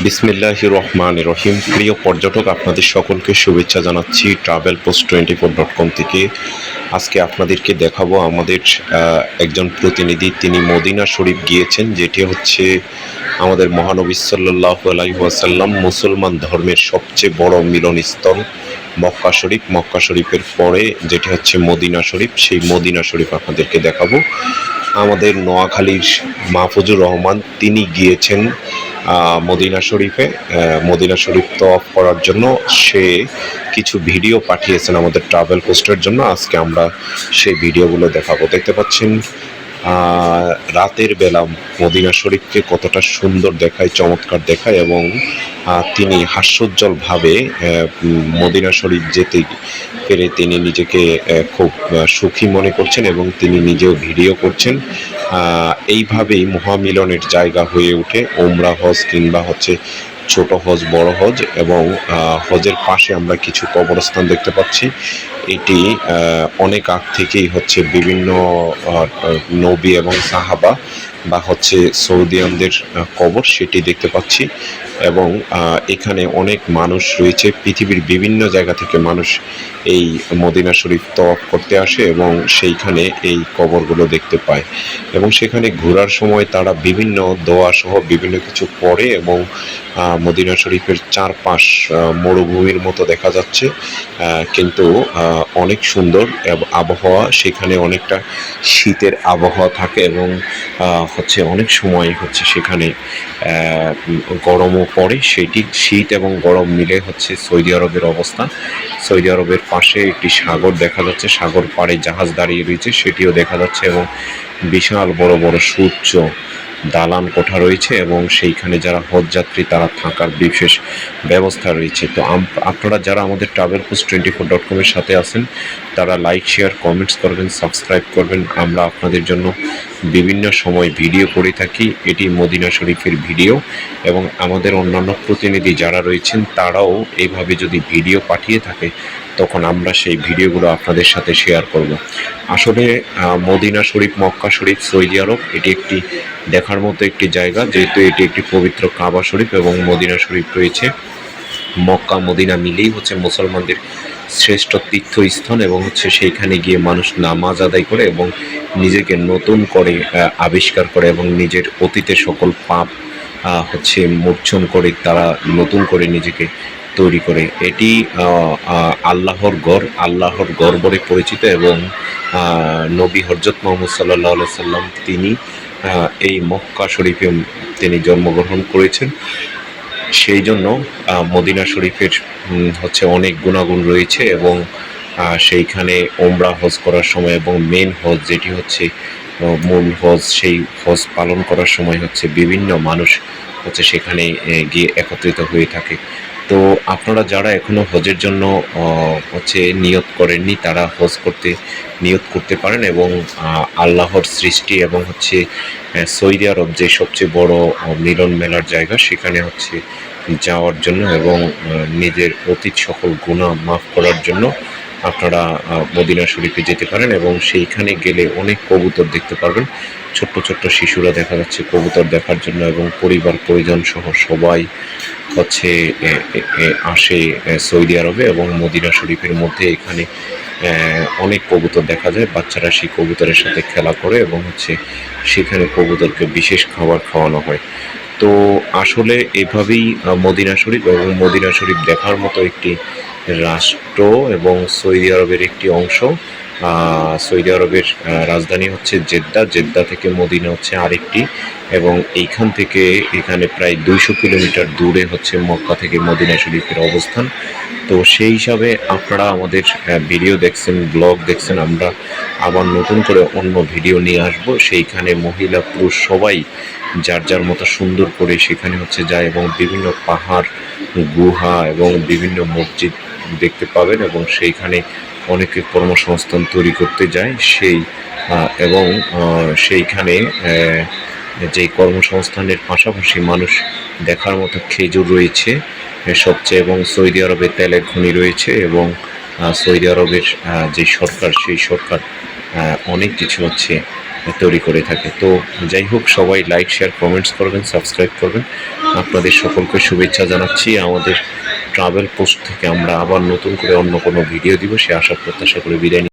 বিসমিল্লাহ রহমান রহিম। প্রিয় পর্যটক, আপনাদের সকলকে শুভেচ্ছা জানাচ্ছি travel post twenty four dot com থেকে। আজকে আপনাদেরকে দেখাবো আমাদের একজন প্রতিনিধি। তিনি মদিনা শরীফ গিয়েছেন, যেটি হচ্ছে আমাদের মহানবী সাল্লাহ আলাইসাল্লাম মুসলমান ধর্মের সবচেয়ে বড় মিলনস্থল মক্কা শরীফ। মক্কা শরীফের পরে যেটি হচ্ছে মদিনা শরীফ, সেই মদিনা শরীফ আপনাদেরকে দেখাবো। আমাদের নোয়াখালীর মাহফুজুর রহমান, তিনি গিয়েছেন মদিনা শরীফে মদিনা শরীফ তো অফ করার জন্য সে কিছু ভিডিও পাঠিয়েছেন আমাদের ট্রাভেল পোস্টের জন্য। আজকে আমরা সেই ভিডিওগুলো দেখাবো। দেখতে পাচ্ছেন রাতের বেলা মদিনা শরীফকে কতটা সুন্দর দেখায়, চমৎকার দেখায় এবং তিনি হাস্যোজ্জ্বলভাবে মদিনা শরীফ যেতে পেরে তিনি নিজেকে খুব সুখী মনে করছেন এবং তিনি নিজেও ভিডিও করছেন। এইভাবেই মহামিলনের জায়গা হয়ে ওঠে। ওমরা হজ কিংবা হচ্ছে ছোট হজ, বড় হজ এবং হজের পাশে আমরা কিছু কবরস্থান দেখতে পাচ্ছি। এটি অনেক আগ থেকেই হচ্ছে বিভিন্ন নবী এবং সাহাবা বা হচ্ছে সৌদিয়ানদের কবর সেটি দেখতে পাচ্ছি এবং এখানে অনেক মানুষ রয়েছে। পৃথিবীর বিভিন্ন জায়গা থেকে মানুষ এই মদিনা শরীফ তওয়াফ করতে আসে এবং সেইখানে এই কবরগুলো দেখতে পায় এবং সেখানে ঘোরার সময় তারা বিভিন্ন দোয়া সহ বিভিন্ন কিছু পড়ে এবং মদিনা শরীফের চারপাশ মরুভূমির মতো দেখা যাচ্ছে। কিন্তু অনেক সুন্দর আবহাওয়া। সেখানে অনেকটা শীতের আবহাওয়া থাকে এবং হচ্ছে অনেক সময় হচ্ছে সেখানে গরমও পড়ে। সেটি শীত এবং গরম মিলে হচ্ছে সৌদি আরবের অবস্থা। সৌদি আরবের পাশে একটি সাগর দেখা যাচ্ছে। সাগর পাড়ে জাহাজ দাঁড়িয়ে রয়েছে, সেটিও দেখা যাচ্ছে এবং বিশাল বড় বড় সূর্য দালান কোঠা রয়েছে এবং সেইখানে যারা হজযাত্রী তারা থাকার বিশেষ ব্যবস্থা রয়েছে। তো আপনারা যারা আমাদের travel post twenty four dot কমের সাথে আছেন, তারা লাইক শেয়ার কমেন্টস করবেন সাবস্ক্রাইব করবেন। আমরা আপনাদের জন্য বিভিন্ন সময় ভিডিও করে থাকি। এটি মদিনা শরীফের ভিডিও এবং আমাদের অন্যান্য প্রতিনিধি যারা রয়েছেন, তারাও এইভাবে যদি ভিডিও পাঠিয়ে থাকে তখন আমরা সেই ভিডিওগুলো আপনাদের সাথে শেয়ার করব। আসলে মদিনা শরীফ, মক্কা শরীফ, সৌদি আরব, এটি একটি দেখার মতো একটি জায়গা, যেহেতু এটি একটি পবিত্র কাবা শরীফ এবং মদিনা শরীফ রয়েছে। মক্কা, মদিনা মিলেই হচ্ছে মুসলমানদের শ্রেষ্ঠ তীর্থস্থান এবং হচ্ছে সেইখানে গিয়ে মানুষ নামাজ আদায় করে এবং নিজেকে নতুন করে আবিষ্কার করে এবং নিজের অতীতের সকল পাপ হচ্ছে মোর্চন করে তারা নতুন করে নিজেকে তৈরি করে। এটি আল্লাহর গড় আল্লাহর গড় বলে পরিচিত এবং নবী হরজত মোহাম্মদ সাল্লাহ সাল্লাম তিনি এই মক্কা শরীফে তিনি জন্মগ্রহণ করেছেন। সেই জন্য মদিনা শরীফের হচ্ছে অনেক গুণাগুণ রয়েছে এবং সেইখানে ওমরা হজ করার সময় এবং মেন হজ যেটি হচ্ছে মূল হজ, সেই হজ পালন করার সময় হচ্ছে বিভিন্ন মানুষ হচ্ছে সেখানে গিয়ে একত্রিত হয়ে থাকে। তো আপনারা যারা এখনও হজের জন্য হচ্ছে নিয়ত করেননি, তারা হজ করতে, নিয়ত করতে পারেন এবং আল্লাহর সৃষ্টি এবং হচ্ছে সৌদি আরব যে সবচেয়ে বড় মিলন মেলার জায়গা, সেখানে হচ্ছে যাওয়ার জন্য এবং নিজের অতীত সকল গুণা মাফ করার জন্য আপনারা মদিনা শরীফে যেতে পারেন এবং সেইখানে গেলে অনেক কবুতর দেখতে পারবেন। ছোট্ট ছোট্ট শিশুরা দেখা যাচ্ছে কবুতর দেখার জন্য এবং পরিবার, পরিজন সহ সবাই হচ্ছে আসে সৌদি আরবে এবং মদিনা শরীফের মধ্যে এখানে অনেক কবুতর দেখা যায়। বাচ্চারা সেই কবুতরের সাথে খেলা করে এবং হচ্ছে সেখানে কবুতরকে বিশেষ খাবার খাওয়ানো হয়। তো আসলে এভাবেই মদিনা শরীফ এবং মদিনা শরীফ দেখার মতো একটি রাষ্ট্র এবং সৌদি আরবের একটি অংশ। সৌদি আরবের রাজধানী হচ্ছে জেদ্দা। জেদ্দা থেকে মদিনা হচ্ছে আরেকটি এবং এইখান থেকে এখানে প্রায় দুইশো কিলোমিটার দূরে হচ্ছে মক্কা থেকে মদিনা শরীফের অবস্থান। তো সেই হিসাবে আপনারা আমাদের ভিডিও দেখছেন, ব্লগ দেখছেন, আমরা আবার নতুন করে অন্য ভিডিও নিয়ে আসব। সেইখানে মহিলা পুরুষ সবাই যার যার মতো সুন্দর করে সেখানে হচ্ছে যায় এবং বিভিন্ন পাহাড়, গুহা এবং বিভিন্ন মসজিদ দেখতে পাবেন এবং সেইখানে অনেকে কর্মসংস্থান তৈরি করতে যায়। সেই এবং সেইখানে যে কর্মসংস্থানের পাশাপাশি মানুষ দেখার মতো খেজুর রয়েছে সবচেয়ে, এবং সৌদি আরবে তেলের খনি রয়েছে এবং সৌদি আরবের যে সরকার, সেই সরকার অনেক কিছু হচ্ছে তৈরি করে থাকে। তো যাই হোক, সবাই লাইক শেয়ার কমেন্টস করবেন সাবস্ক্রাইব করবেন। আপনাদের সকলকে শুভেচ্ছা জানাচ্ছি। আমাদের ট্রাভেল পোস্ট থেকে আমরা আবার নতুন করে অন্য কোনো ভিডিও দিব, সে আশা, প্রত্যাশা করে বিদায়।